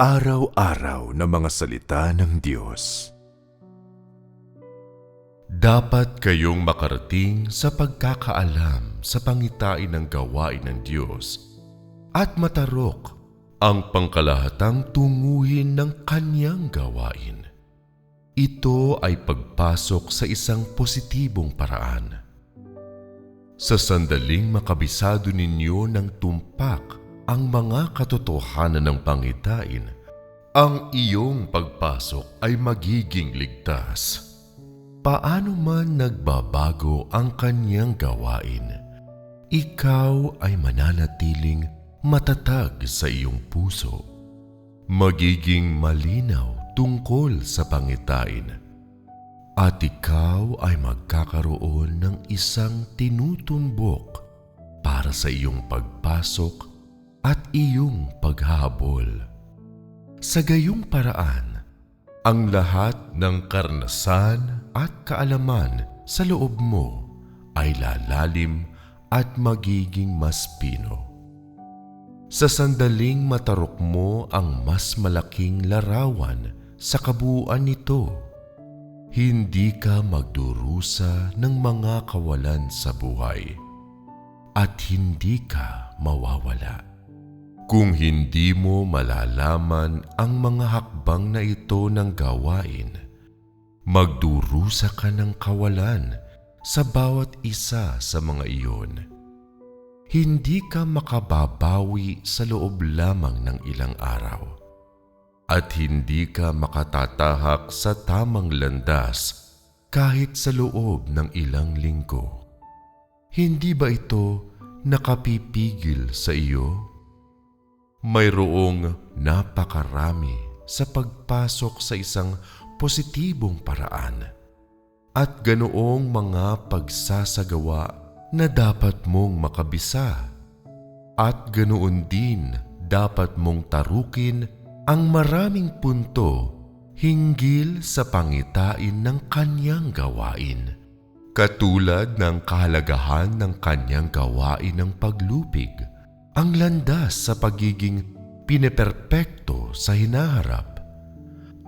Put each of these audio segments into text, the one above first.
Pang-araw-araw na mga salita ng Diyos. Dapat kayong makarating sa pagkakaalam sa pangitain ng gawain ng Diyos at matarok ang pangkalahatang tunguhin ng kanyang gawain. Ito ay pagpasok sa isang positibong paraan. Sa sandaling makabisado ninyo ng tumpak ang mga katotohanan ng pangitain, ang iyong pagpasok ay magiging ligtas. Paano man nagbabago ang kanyang gawain, ikaw ay mananatiling matatag sa iyong puso. Magiging malinaw tungkol sa pangitain. At ikaw ay magkakaroon ng isang tinutumbok para sa iyong pagpasok at iyong paghabol. Sa gayong paraan, ang lahat ng karnasan at kaalaman sa loob mo ay lalalim at magiging mas pino. Sa sandaling matarok mo ang mas malaking larawan sa kabuuan nito, hindi ka magdurusa ng mga kawalan sa buhay at hindi ka mawawala. Kung hindi mo malalaman ang mga hakbang na ito ng gawain, magdurusa ka ng kawalan sa bawat isa sa mga iyon. Hindi ka makababawi sa loob lamang ng ilang araw at hindi ka makatatahak sa tamang landas kahit sa loob ng ilang linggo. Hindi ba ito nakapipigil sa iyo? Mayroong napakarami sa pagpasok sa isang positibong paraan at ganoong mga pagsasagawa na dapat mong makabisa at ganoon din dapat mong tarukin ang maraming punto hinggil sa pangitain ng kanyang gawain. Katulad ng kahalagahan ng kanyang gawain ng paglupig, ang landas sa pagiging pineperpekto sa hinaharap.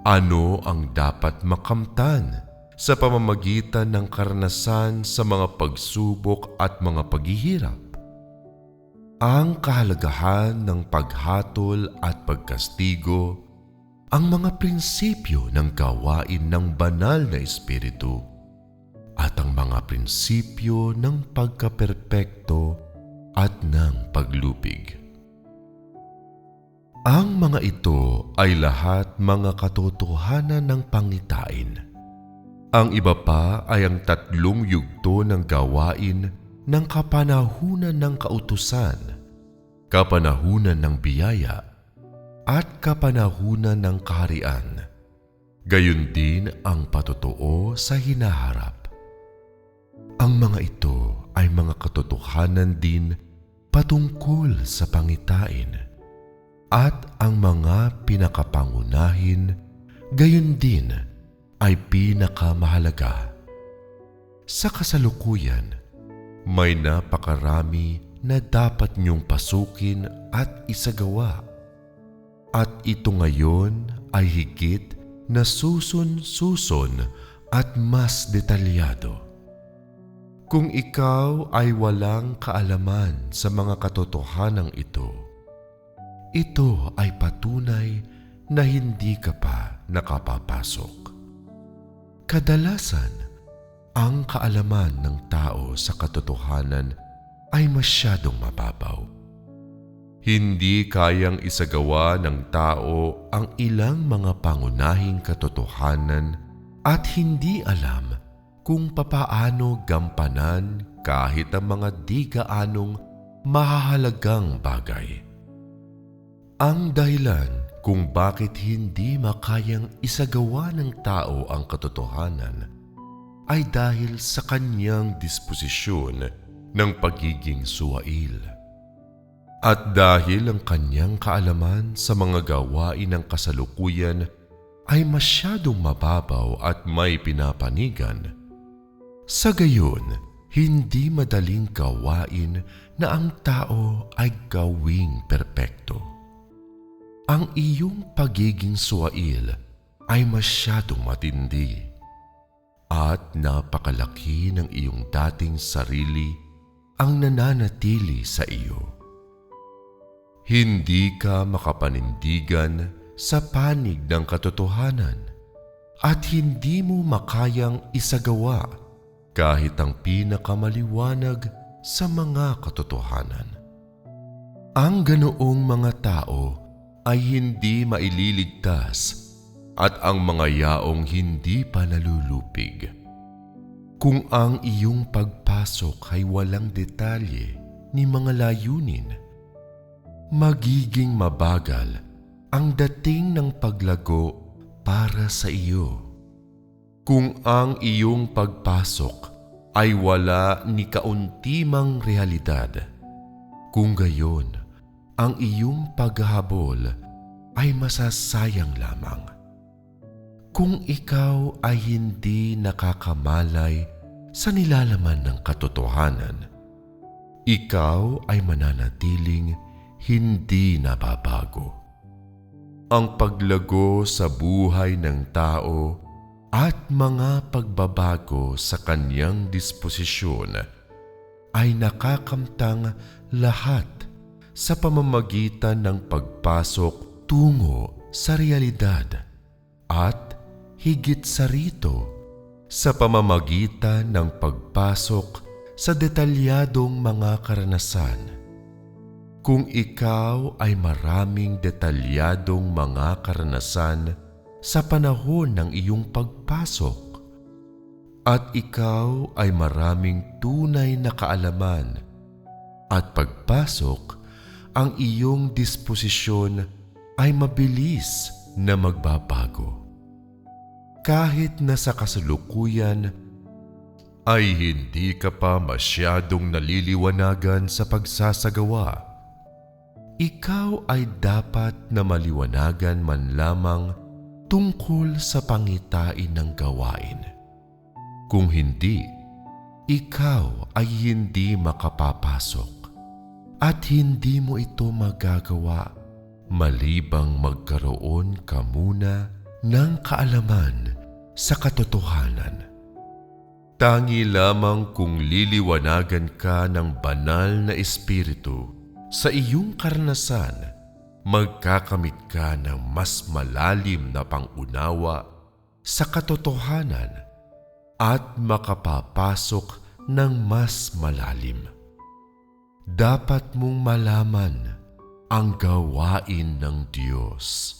Ano ang dapat makamtan sa pamamagitan ng karanasan sa mga pagsubok at mga paghihirap? Ang kahalagahan ng paghatol at pagkastigo, ang mga prinsipyo ng gawain ng banal na espiritu, at ang mga prinsipyo ng pagkaperpekto at ng paglupig. Ang mga ito ay lahat mga katotohanan ng pangitain. Ang iba pa ay ang tatlong yugto ng gawain ng kapanahunan ng kautusan, kapanahunan ng biyaya, at kapanahunan ng kaharian. Gayun din ang patotoo sa hinaharap. Ang mga ito mga katotohanan din patungkol sa pangitain at ang mga pinakapangunahin gayon din ay pinakamahalaga. Sa kasalukuyan, may napakarami na dapat niyong pasukin at isagawa. At ito ngayon ay higit na susun-suson at mas detalyado. Kung ikaw ay walang kaalaman sa mga katotohanang ito, ito ay patunay na hindi ka pa nakapapasok. Kadalasan, ang kaalaman ng tao sa katotohanan ay masyadong mababaw. Hindi kayang isagawa ng tao ang ilang mga pangunahing katotohanan at hindi alam kung papaano gampanan kahit ang mga di gaanong mahahalagang bagay. Ang dahilan kung bakit hindi makayang isagawa ng tao ang katotohanan ay dahil sa kanyang disposisyon ng pagiging suwail. At dahil ang kanyang kaalaman sa mga gawain ng kasalukuyan ay masyadong mababaw at may pinapanigan, sa gayon, hindi madaling gawain na ang tao ay gawing perpekto. ang iyong pagiging suwail ay masyadong matindi at napakalaki ng iyong dating sarili ang nananatili sa iyo. Hindi ka makapanindigan sa panig ng katotohanan at hindi mo makayang isagawa kahit ang pinakamaliwanag sa mga katotohanan. Ang ganoong mga tao ay hindi maililigtas at ang mga yaong hindi pa nalulupig. Kung ang iyong pagpasok ay walang detalye ni mga layunin, magiging mabagal ang dating ng paglago para sa iyo. Kung ang iyong pagpasok ay wala ni kauntimang realidad, kung gayon, ang iyong paghahabol ay masasayang lamang. Kung ikaw ay hindi nakakamalay sa nilalaman ng katotohanan, ikaw ay mananatiling hindi nababago. Ang paglago sa buhay ng tao at mga pagbabago sa kanyang disposisyon ay nakakamtang lahat sa pamamagitan ng pagpasok tungo sa realidad at higit sa rito sa pamamagitan ng pagpasok sa detalyadong mga karanasan. Kung ikaw ay maraming detalyadong mga karanasan sa panahon ng iyong pagpasok at ikaw ay maraming tunay na kaalaman at pagpasok, ang iyong disposisyon ay mabilis na magbabago. Kahit na sa kasalukuyan ay hindi ka pa masyadong naliliwanagan sa pagsasagawa. Ikaw ay dapat na maliwanagan man lamang tungkol sa pangitain ng gawain. Kung hindi, ikaw ay hindi makapapasok at hindi mo ito magagawa malibang magkaroon ka muna ng kaalaman sa katotohanan. Tangi lamang kung liliwanagan ka ng banal na espiritu sa iyong karanasan, magkakamit ka ng mas malalim na pangunawa sa katotohanan at makapapasok ng mas malalim. Dapat mong malaman ang gawain ng Diyos.